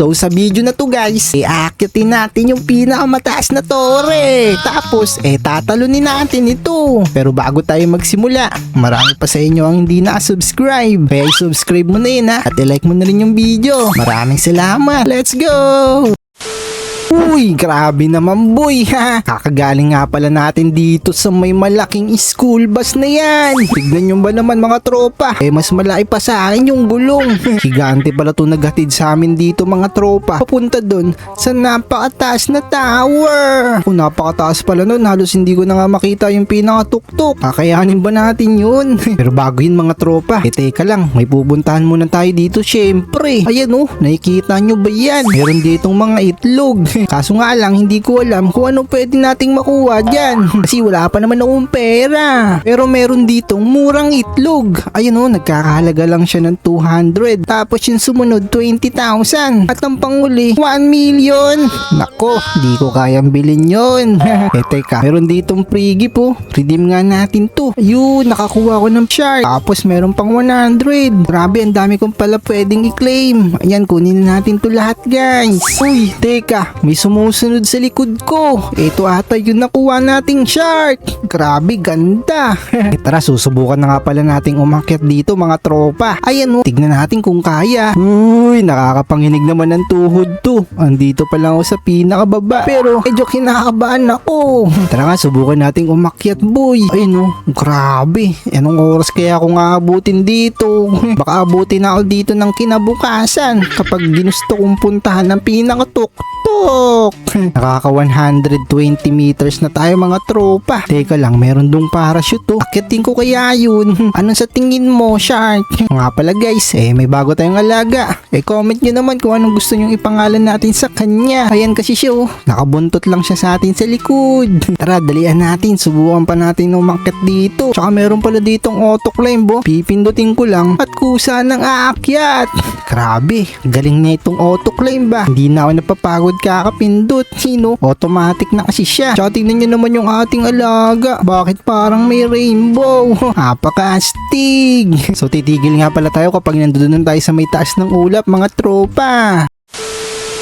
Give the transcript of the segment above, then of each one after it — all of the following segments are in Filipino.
So sa video na to guys, iaakyatin natin yung pinakamataas na tore. Tapos eh tatalunin natin ito. Pero bago tayo magsimula, marami pa sa inyo ang hindi na-subscribe. Kaya i-subscribe mo na yun ha at i-like mo na rin yung video. Maraming salamat. Let's go! Uy, grabe naman boy ha. Kakagaling nga pala natin dito sa may malaking school bus na yan. Tignan nyo ba naman mga tropa? Eh mas malaki pa sa akin yung gulong. Higante pala to naghatid sa amin dito mga tropa. Papunta dun sa napakataas na tower. Kung napakataas pala nun, halos hindi ko na nga makita yung pinakatuktok. Kakayanin ba natin yun? Pero bago yun mga tropa, eh teka lang, may pupuntahan muna tayo dito syempre. Ayan oh, nakikita nyo ba yan? Meron ditong mga itlog. Kaso nga lang, hindi ko alam kung ano pwede nating makuha dyan. Kasi wala pa naman akong pera. Pero meron ditong murang itlog. Ayun o, nagkakahalaga lang siya ng 200. Tapos yung sumunod, 20,000. At ang panguli, 1 million. Nako, di ko kayang bilhin yon. eh teka, meron ditong free gift oh. Redeem nga natin to. Ayun, nakakuha ko ng shark. Tapos meron pang 100. Grabe, ang dami kong pala pwedeng i-claim. Ayan, kunin na natin to lahat guys. Uy, teka, may sumusunod sa likod ko. Ito ata yung nakuha nating shark. Grabe, ganda. eh, tara, susubukan na nga pala nating umakyat dito mga tropa. Ayan oh, tignan natin kung kaya. Uy, nakakapanginig naman ng tuhod to. Andito pa lang ako sa pinakababa. Pero medyo kinakabahan ako. Tara nga, subukan nating umakyat boy. Ayun oh, grabe. Anong oras kaya ako nga dito? Baka abutin ako dito ng kinabukasan kapag ginusto kong puntahan ng pinakatuktok. Nakaka 120 meters na tayo mga tropa. Teka lang, meron dong parachute to. Akitin ko kaya yun. Anong sa tingin mo, Shark? Nga pala guys, eh may bago tayong alaga. Eh comment nyo naman kung anong gusto nyong ipangalan natin sa kanya. Ayan kasi siya oh. Nakabuntot lang siya sa atin sa likod. Tara, dalian natin. Subukan pa natin umakit dito. Tsaka meron pala ditong auto climb oh. Pipindutin ko lang at kusa ng aakyat. Grabe, galing na itong auto climb ba? Hindi na ako napapagod kakapindot. Sino? Automatic na kasi siya. Tsaka tingnan nyo naman yung ating alaga. Bakit parang may rainbow? Napaka-astig. So titigil nga pala tayo kapag nandoon tayo sa may taas ng ulap mga tropa.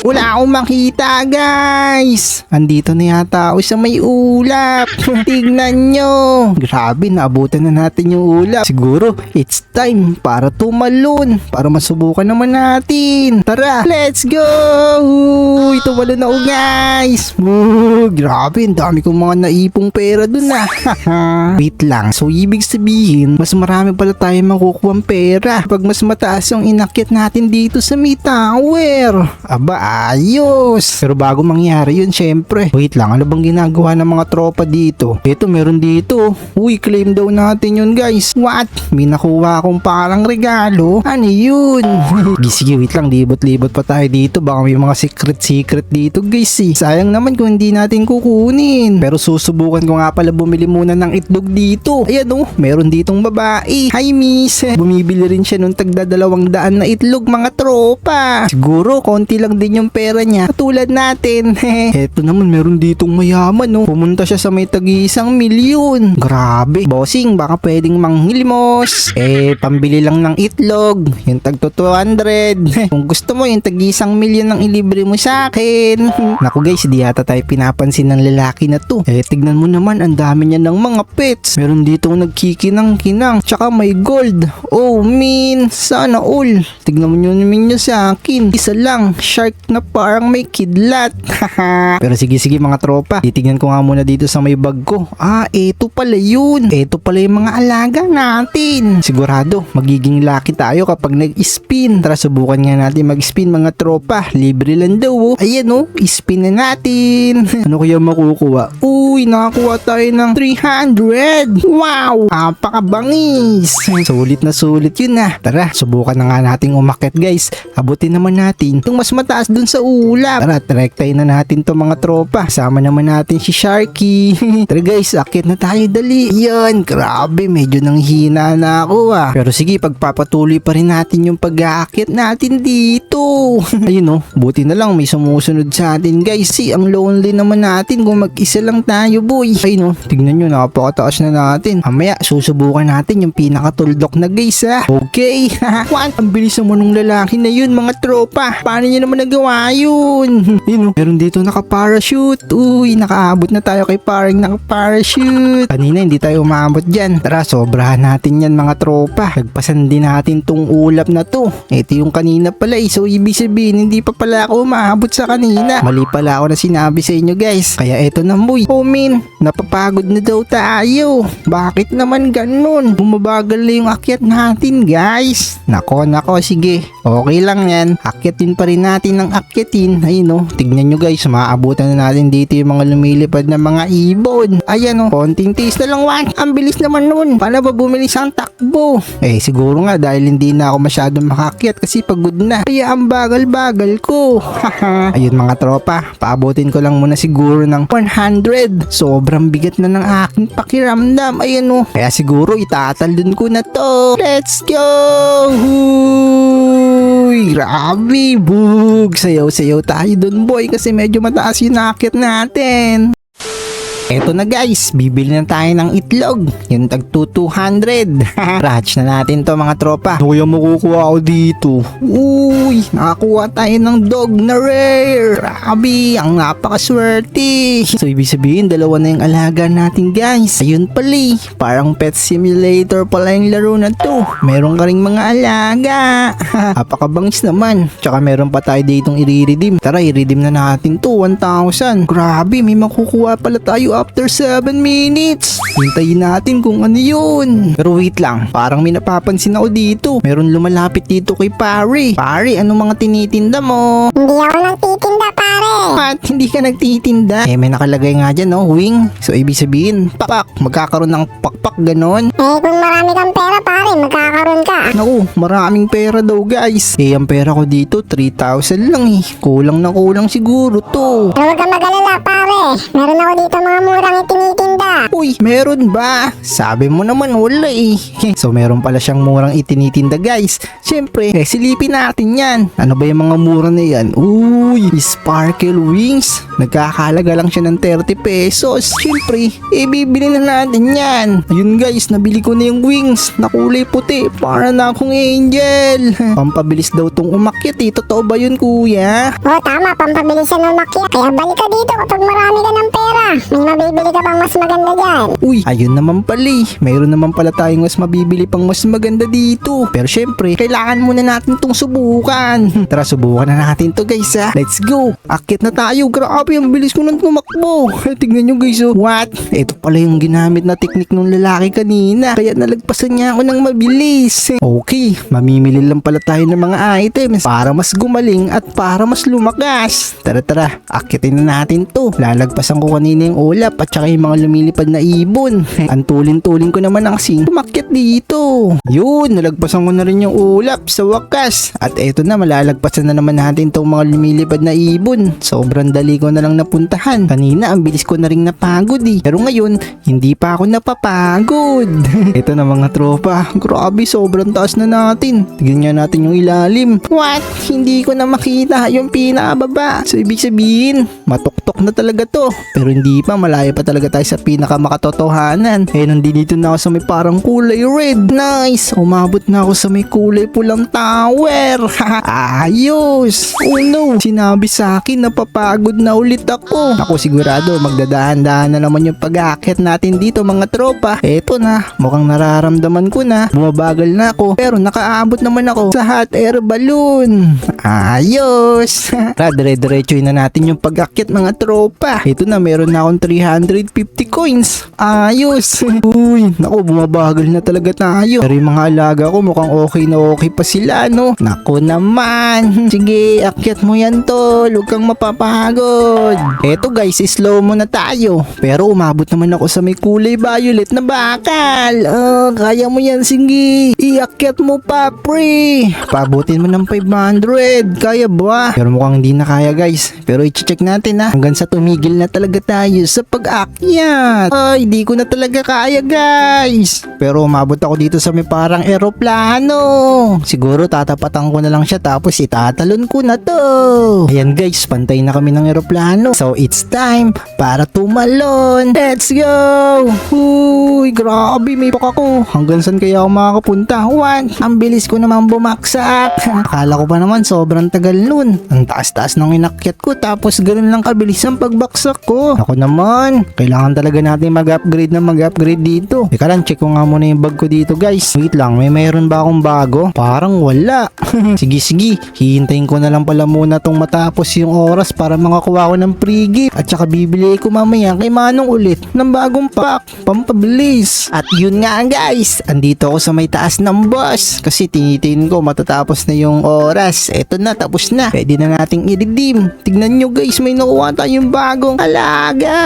Wala akong makita guys. Andito na yata ako sa may ulap. Tignan nyo. Grabe naabutan na natin yung ulap. Siguro it's time para tumalon. Para masubukan naman natin. Tara let's go! Uy, tumalon ako guys. Woo, Grabe ang dami kong mga naipong pera dun ah. Wait lang. So ibig sabihin Mas marami pala tayo makukuha pera Pag mas mataas yung inakyat natin dito sa may tower. Aba ayos! Pero bago mangyari yun syempre. Wait lang ano bang ginagawa ng mga tropa dito? Ito meron dito. Uy claim daw natin yun guys. What? May nakuha akong parang regalo? Ano yun? Sige, wait lang. Libot-libot pa tayo dito. Baka may mga secret-secret dito guys eh. Sayang naman kung hindi natin kukunin. Pero susubukan ko nga pala bumili muna ng itlog dito. Ayan oh. Meron ditong babae. Hi miss. Bumibili rin siya nung tagdadalawang daan na itlog mga tropa. Siguro konti lang din yung pera niya. Katulad natin. Eto naman meron ditong mayaman no? Pumunta siya sa may tagi isang milyon. Grabe. Bossing baka pwedeng manghilimos. Eh pambili lang ng itlog. Yung tagto 200 Kung gusto mo yung tagi isang milyon ang ilibre mo sa akin. Naku guys di yata tayo pinapansin ng lalaki na to. Eh tignan mo naman ang dami niya ng mga pets. Meron ditong nagkikinang-kinang Tsaka may gold. Oh min Sana all. Tignan mo nyo naman nyo sa akin. Isa lang Shark na parang may kidlat. Pero sige sige mga tropa. Titignan ko nga muna dito sa may bag ko. Ah eto pala yun. Eto pala yung mga alaga natin. Sigurado magiging lucky tayo kapag nag-spin. Tara subukan nga natin mag-spin mga tropa. Libre lang daw oh. Ayan oh. Spin na natin. Ano kaya makukuha? Uy nakakuha tayo ng 300 Wow! Napakabangis. Sulit na sulit yun na Tara subukan na nga nating umakit guys. Abutin naman natin. Itong mas mataas dun sa ulap Tara trektayin na natin to mga tropa. Sama naman natin si Sharky. Tara guys akit na tayo dali. Yan grabe medyo nang hina na ako ah. Pero sige pagpapatuloy pa rin natin yung pag-aakit natin dito. Ayun oh buti na lang may sumusunod sa atin guys. Si ang lonely naman natin. Kung mag-isa lang tayo boy. Ayun oh tignan nyo napakataas na natin. Mamaya susubukan natin yung pinakatuldok na guys ah. Okay. What? Ang bilis naman ng lalaki na yun mga tropa. Paano nyo naman nagawa ginawa yun. Yun, oh, meron dito naka-parachute. Uy, nakaabot na tayo kay paring naka-parachute. Kanina hindi tayo umabot dyan. Tara, sobrahan natin yan mga tropa. Nagpasan din natin tong ulap na to. Ito yung kanina pala eh. So, ibig sabihin, hindi pa pala ako umabot sa kanina. Mali pala ako na sinabi sa inyo guys. Kaya eto na muy. Oh min, napapagod na daw tayo. Bakit naman ganun? Bumabagal na yung akyat natin guys. Nako, nako, sige. Okay lang yan. Akyatin pa rin natin ng akyatin. Ayun oh, tignan nyo guys, maaabutan na natin dito yung mga lumilipad na mga ibon. Ayan oh, konting taste na lang wan. Ang bilis naman nun. Paano ba bumilis ang takbo? Eh, siguro nga dahil hindi na ako masyadong makakyat kasi pagod na. Kaya ang bagal-bagal ko. Ayun mga tropa, paabutin ko lang muna siguro ng 100. Sobrang bigat na ng aking pakiramdam. Ayan oh. Kaya siguro itataldon ko na to. Let's go! Huy! Grabe! Bug! Sayaw-sayaw tayo dun boy kasi medyo mataas yung nakit natin. Eto na guys, bibili na tayo ng itlog. Yung tag 200. Ratch na natin to mga tropa. Kuya mo kukuha ako dito. Uy, nakakuha tayo ng dog na rare. Grabe, ang napakaswerte. So ibig sabihin, dalawa na yung alaga natin guys. Ayun pali, parang pet simulator pala yung laro na to. Meron ka ring mga alaga. Napakabangis naman. Tsaka meron pa tayo ditong i-redeem. Tara, i-redeem na natin to, 1,000. Grabe, may makukuha pala tayo after 7 minutes. Hintayin natin kung ano yun. Pero wait lang, parang may napapansin ako dito. Meron lumalapit dito kay Pare. Pare, ano mga tinitinda mo? Hindi ako nagtitinda pare. At hindi ka nagtitinda. Eh, may nakalagay nga dyan, no? Wing. So, ibig sabihin, pakpak. Magkakaroon ng pakpak ganon. Eh kung marami kang pera pare, magkakaroon ka. Naku, maraming pera daw guys. Eh, ang pera ko dito, 3,000 lang eh. Kulang na kulang siguro to. Pero huwag kang mag-alala pare. Meron ako dito mga murang Uy, meron ba? Sabi mo naman wala eh. so meron pala siyang murang itinitinda guys. Siyempre, eh, silipin natin yan. Ano ba yung mga mura na yan? Uy, sparkle wings. Nagkakalaga lang siya ng 30 pesos. Siyempre, eh bibili na natin yan. Ayun guys, nabili ko na yung wings na kulay puti. Para na akong angel. Pampabilis daw tong umakyat eh. Totoo ba yun kuya? Oo tama, pampabilis siya ng makyat. Kaya balik ka dito kapag marami ka ng pera. May mabibili ka bang mas maganda dyan? Uy, ayun naman pala eh. Mayroon naman pala tayong mas mabibili pang mas maganda dito. Pero syempre, kailangan muna natin tong subukan. Tara, subukan na natin to guys ha. Let's go. Akit na tayo. Grabe, ang bilis ko nang tumakbo. Tingnan nyo guys oh. What? Ito pala yung ginamit na teknik ng lalaki kanina. Kaya nalagpasan niya ako ng mabilis. Okay, mamimili lang pala tayo ng mga items para mas gumaling at para mas lumakas. Tara tara, akitin na natin to. Lalagpasan ko kanina yung ulap at saka yung mga lumilipad na ibon. Ang tulin-tulin ko naman ang sing tumakyat dito. Yun, nalagpasan ko na rin yung ulap sa wakas. At eto na, malalagpasan na naman natin tong mga lumilipad na ibon. Sobrang dali ko na lang napuntahan. Kanina, ang bilis ko na rin napagod eh. Pero ngayon, hindi pa ako napapagod. Ito na mga tropa. Grabe, sobrang taas na natin. Tignan nga natin yung ilalim. What? Hindi ko na makita yung pinakababa. So, ibig sabihin, matuktok na talaga to. Pero hindi pa, malayo pa talaga tayo sa pinaka makatotohanan. Eh, nandito na ako sa may parang kulay red. Nice! Umabot na ako sa may kulay pulang tower. Ayos! Oh no! Sinabi sa akin na papagod na ulit ako. Ako sigurado, magdadahan-dahan na naman yung pag-aakyat natin dito mga tropa. Eto na, mukhang nararamdaman ko na. Bumabagal na ako, pero nakaabot naman ako sa hot air balloon. Ayos! Tara, dire-diretsoy na natin yung pag-akyat mga tropa. Ito na, meron na akong 350 coins. Ayos! Uy, naku, bumabagal na talaga tayo. Pero yung mga alaga ko mukhang okay na okay pa sila, no? Naku naman. Sige, akyat mo yan, tol. Huwag kang mapapagod. Eto guys, slow mo na tayo. Pero umabot naman ako sa may kulay violet na bakal. Oh, kaya mo yan, sige. Iakyat mo pa, pre. Pabutin mo ng 500. Kaya ba? Pero mukhang hindi na kaya, guys. Pero i-check natin, ha. Hanggang sa tumigil na talaga tayo sa pag-akyat. Umakyat. Ay, di ko na talaga kaya guys. Pero umabot ako dito sa may parang eroplano. Siguro tatapatan ko na lang siya tapos itatalon ko na to. Ayan guys, pantay na kami ng eroplano. So it's time para tumalon. Let's go! Uy, grabe, may pak ako. Hanggang saan kaya ako makakapunta? One, ang bilis ko naman bumaksak. Akala ko pa naman sobrang tagal nun. Ang taas-taas ng inakyat ko tapos ganun lang kabilis ang pagbaksak ko. Ako naman, kailangan talaga natin mag-upgrade na mag-upgrade dito. Teka lang, check ko nga muna yung bag ko dito guys. Wait lang, may mayroon ba akong bago? Parang wala. sige sige, hihintayin ko na lang pala muna tong matapos yung oras para makakuha ko ng free gift. At saka bibili ko mamaya kay Manong ulit ng bagong pack, pampabilis. At yun nga guys, andito ako sa may taas ng bus. Kasi tinitin ko matatapos na yung oras. Eto na, tapos na. Pwede na nating i-redeem. Tignan nyo guys, may nakuha tayong bagong alaga.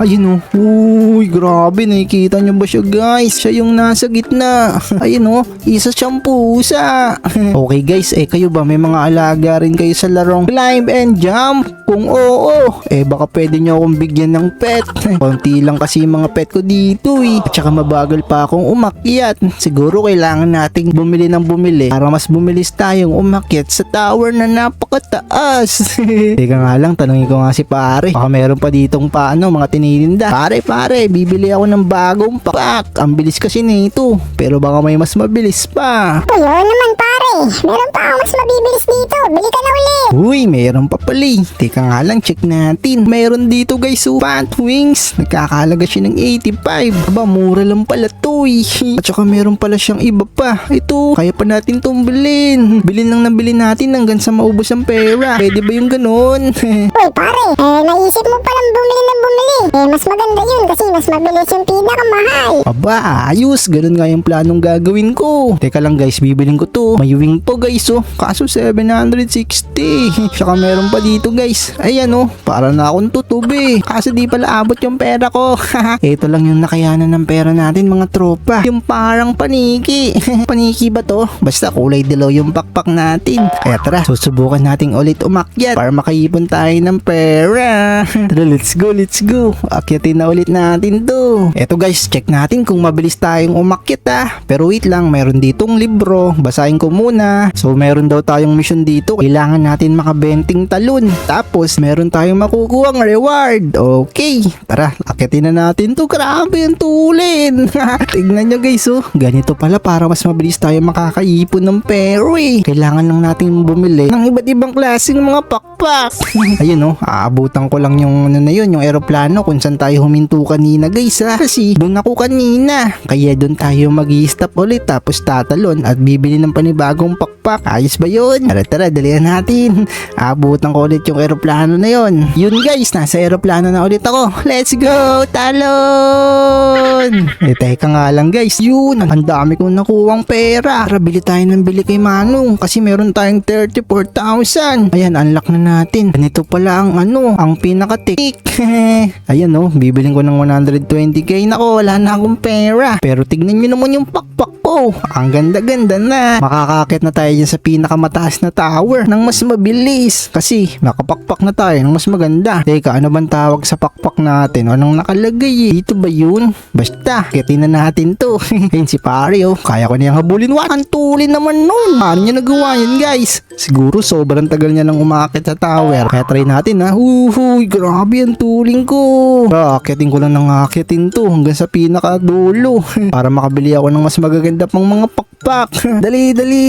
Ayun oh. Uy, grabe. Nakikita nyo ba siya guys? Siya yung nasa gitna. Ayun oh. Isa siyang pusa. okay guys, eh kayo ba may mga alaga rin kayo sa larong climb and jump? Kung oo, eh baka pwede nyo akong bigyan ng pet. Konti lang kasi mga pet ko dito eh. At saka mabagal pa akong umakyat. Siguro kailangan nating bumili ng bumili para mas bumilis tayong umakyat sa tower na napakataas. Teka nga lang, tanongin ko nga si pare. Baka meron pa ditong paano, mga tinitinda. Pare, pare, bibili ako ng bagong pack. Ang bilis kasi nito. Pero baka may mas mabilis pa. Uy, oo naman pare. Meron pa ako mas mabibilis dito. Bili ka na ulit. Uy, meron pa pala eh. Teka nga lang, check natin. Meron dito guys, oh, Fat Wings. Nagkakalaga siya ng 85. Aba, mura lang pala to eh. At saka meron pala siyang iba pa. Ito, kaya pa natin itong bilhin. Bilhin lang na bilhin natin hanggang sa maubos ang pera. Pwede ba yung ganun? Uy pare, eh naisip mo palang bumili ng bumili. Eh mas maganda yun kasi mas mabilis yung pinakamahal. Aba, ayos. Ganun nga yung planong gagawin ko. Teka lang guys, bibiling ko to. May wing po guys, oh. Kaso 760. Tsaka meron pa dito guys. Ayan oh, para na akong tutubi. Kaso di pala abot yung pera ko. Ito lang yung nakayanan ng pera natin mga tropa. Yung parang paniki. paniki ba to? Basta kulay dilaw yung pakpak natin. Kaya tara, susubukan nating ulit umakyat para makaipon tayo ng pera. tara, let's go, let's go. Akyatin na ulit natin to. Eto guys, check natin kung mabilis tayong umakyat ah. Pero wait lang, meron ditong libro. Basahin ko muna. So meron daw tayong mission dito. Kailangan natin makabenting talon. Tapos meron tayong makukuha reward. Okay, tara, akyatin na natin to. Grabe yung tulin. Tignan nyo guys oh. Ganito pala para mas mabilis tayo makakaipon ng pero eh. Kailangan lang natin bumili ng iba't ibang klaseng mga pakpak. Ayun oh, aabutan ko lang yung ano na yun, yung eroplano kung saan tayo huminto kanina guys ha. Kasi doon ako kanina. Kaya doon tayo mag stop ulit tapos tatalon at bibili ng panibagong pakpak. Ayos ba yun? Tara tara, dalihan natin. Aabutan ko ulit yung eroplano na yun. Yun guys, nasa eroplano na ulit ako. Let's go, talon! Eh teka nga lang guys, yun, ang dami kong nakuwang pera. Tara, bili tayo ng bili kay Manong kasi meron tayong 34,000. Ayan, unlock na natin. Ganito pala ang ano, ang pinaka-tick. Ayan oh, bibiling ko ng 120k. Nako, wala na akong pera. Pero tignan nyo naman yung pakpak ko. Ang ganda-ganda na. Makakakit na tayo dyan sa pinakamataas na tower ng mas mabilis. Kasi makapakpak na tayo ng mas maganda. Teka, ano bang tawag sa pakpak natin? Anong nakalagay eh? Dito ba yun? Basta, kitin na natin to. Ayun si pare oh. Kaya ko niyang habulin. Ang tulin naman nun. Paano niya nagawa yun guys? Siguro sobrang tagal niya nang umakit sa tower. Kaya try natin ha. Uhuy, grabe ang tuling ko. Ah, akitin ko lang ng akitin to hanggang sa pinakadulo. Para makabili ako ng mas magaganda pang mga pakpak. dali, dali.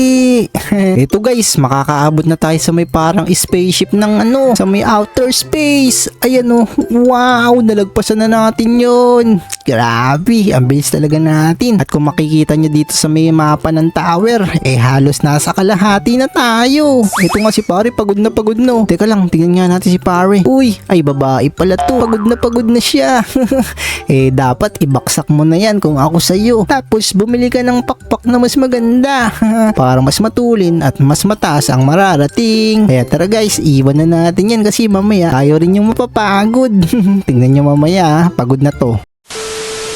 Ito guys, makakaabot na tayo sa may parang spaceship ng ano, sa may outer space. Ayan oh, wow, nalagpasan na natin yon. Grabe, ang bilis talaga natin. At kung makikita nyo dito sa may mapa ng tower, eh halos nasa kalahati na tayo. Ito nga si pare, pagod na pagod no. Teka lang, tingnan nga natin si pare. Uy, ay babae pala to. Pagod na pagod na siya. eh dapat ibaksak mo na yan kung ako sa'yo. Tapos bumili ka ng pakpak na mas maganda. para mas matulin at mas mataas ang mararating. Kaya tara guys, iwan na natin yan kasi mamaya tayo rin yung mapapagod. Tingnan nyo mamaya, ah, pagod na to.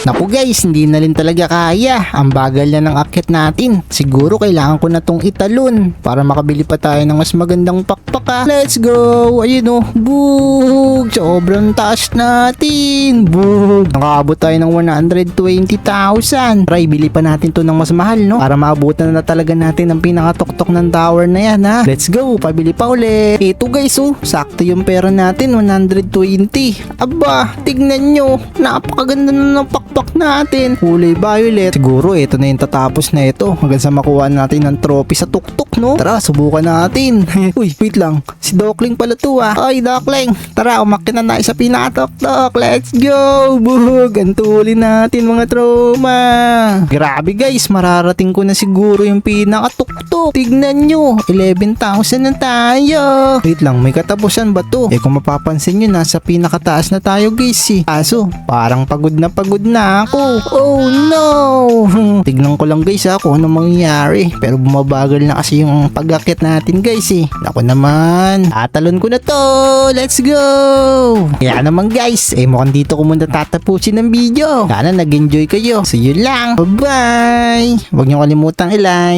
Naku guys, hindi na rin talaga kaya. Ang bagal na ng akyat natin. Siguro kailangan ko na tong italon para makabili pa tayo ng mas magandang pakpaka. Let's go! Ayun oh, bug! Sobrang taas natin. Bug! Nakakabot tayo ng 120,000. Try, bili pa natin to ng mas mahal, no? Para maabutan na talaga natin ang pinakatuktok ng tower na yan, ha? Let's go! Pabili pa ulit. Ito guys, oh. Sakto yung pera natin, 120. Aba, tignan nyo. Napakaganda na ng pakpak natin. Kulay violet. Siguro ito na yung tatapos na ito. Hanggang sa makuha natin ng trophy sa tuktok, no? Tara, subukan natin. Uy, wait lang. Si Dokling pala to ah. Ay, Dokling. Tara, umakyat na tayo sa pinakatuktok. Let's go! Bug! Antulin natin mga troma. Grabe guys, mararating ko na siguro yung pinakatuktok. Tignan nyo, 11,000 na tayo. Wait lang, may katapusan ba to? Eh kung mapapansin nyo, nasa pinakataas na tayo guys eh. Kaso, parang pagod na pagod na ako. Oh no! Tignan ko lang guys ha kung ano mangyayari. Pero bumabagal na kasi yung pag-akit natin guys eh. Ako naman, tatalon ko na to. Let's go! Kaya naman guys, eh mukhang dito ko muna tatapusin ng video. Sana nag-enjoy kayo. So yun lang. Bye-bye! Huwag niyo kalimutang i-like,